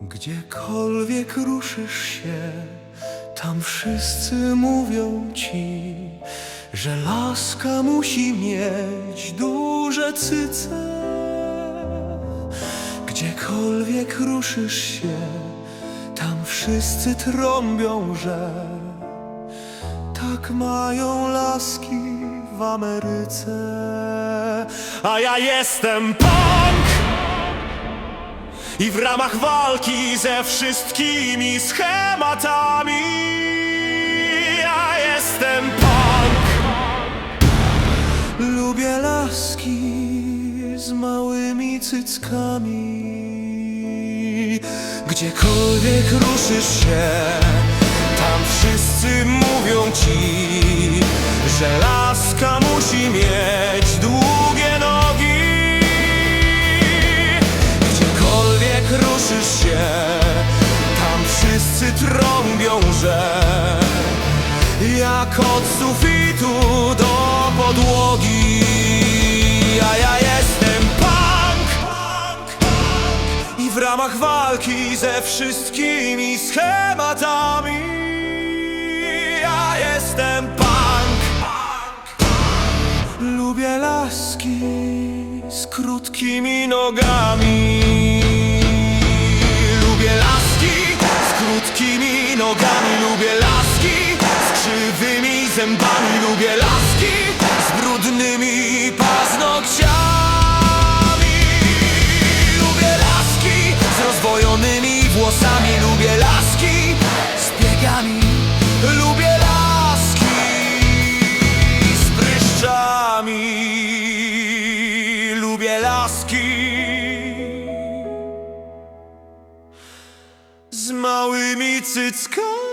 Gdziekolwiek ruszysz się, tam wszyscy mówią ci, że laska musi mieć duże cyce. Gdziekolwiek ruszysz się, tam wszyscy trąbią, że tak mają laski w Ameryce. A ja jestem punk! I w ramach walki ze wszystkimi schematami cyckami. Gdziekolwiek ruszysz się Tam wszyscy mówią ci Że laska musi mieć długie nogi. Gdziekolwiek ruszysz się, tam wszyscy trąbią, że jak od sufitu do podłogi, ramach walki ze wszystkimi schematami, ja jestem punk. Lubię laski z krótkimi nogami. Lubię laski z krótkimi nogami. Lubię laski z krzywymi zębami. Lubię laski z brudnymi paznokciami. Włosami. Lubię laski z biegami. Lubię laski z pryszczami. Lubię laski z małymi cyckami.